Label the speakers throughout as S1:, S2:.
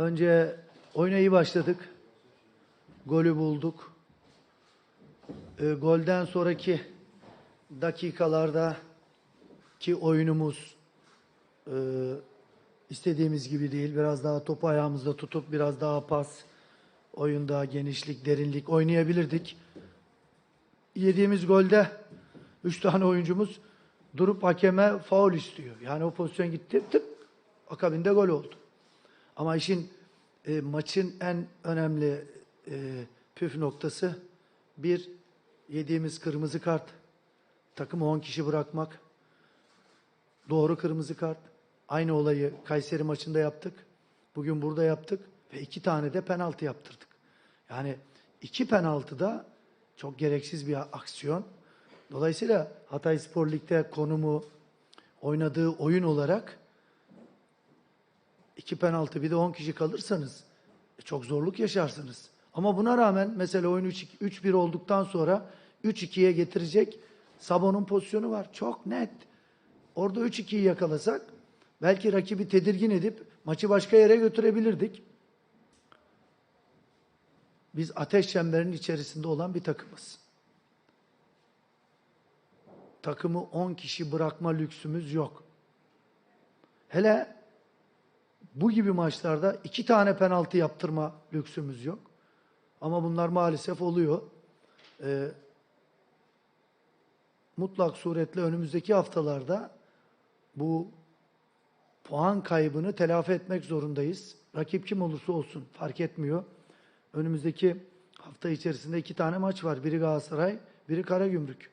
S1: Önce oyuna iyi başladık. Golü bulduk. E, golden sonraki dakikalarda ki oyunumuz e, istediğimiz gibi değil. Biraz daha topu ayağımızda tutup biraz daha pas, oyunda genişlik, derinlik oynayabilirdik. Yediğimiz golde üç tane oyuncumuz durup hakeme faul istiyor. Yani o pozisyon gitti tık akabinde gol oldu. Ama işin e, maçın en önemli e, püf noktası bir yediğimiz kırmızı kart, takımı 10 kişi bırakmak, doğru kırmızı kart. Aynı olayı Kayseri maçında yaptık. Bugün burada yaptık ve iki tane de penaltı yaptırdık. Yani iki penaltı da çok gereksiz bir aksiyon. Dolayısıyla Hatay Spor Lig'de konumu, oynadığı oyun olarak iki penaltı bir de 10 kişi kalırsanız e, çok zorluk yaşarsınız. Ama buna rağmen mesela oyun 3 3-1 olduktan sonra 3-2'ye getirecek Sabon'un pozisyonu var. Çok net. Orada 3-2'yi yakalasak belki rakibi tedirgin edip maçı başka yere götürebilirdik. Biz ateş çemberinin içerisinde olan bir takımız. Takımı 10 kişi bırakma lüksümüz yok. Hele bu gibi maçlarda iki tane penaltı yaptırma lüksümüz yok. Ama bunlar maalesef oluyor. Ee, mutlak suretle önümüzdeki haftalarda bu puan kaybını telafi etmek zorundayız. Rakip kim olursa olsun fark etmiyor. Önümüzdeki hafta içerisinde iki tane maç var. Biri Galatasaray, biri Karagümrük.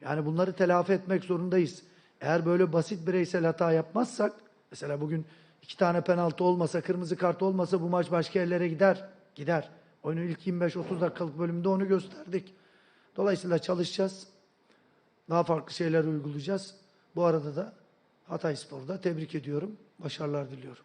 S1: Yani bunları telafi etmek zorundayız. Eğer böyle basit bireysel hata yapmazsak, mesela bugün iki tane penaltı olmasa, kırmızı kart olmasa bu maç başka yerlere gider. Gider. Oyunun ilk 25-30 dakikalık bölümünde onu gösterdik. Dolayısıyla çalışacağız. Daha farklı şeyler uygulayacağız. Bu arada da Hatay Spor'da tebrik ediyorum. Başarılar diliyorum.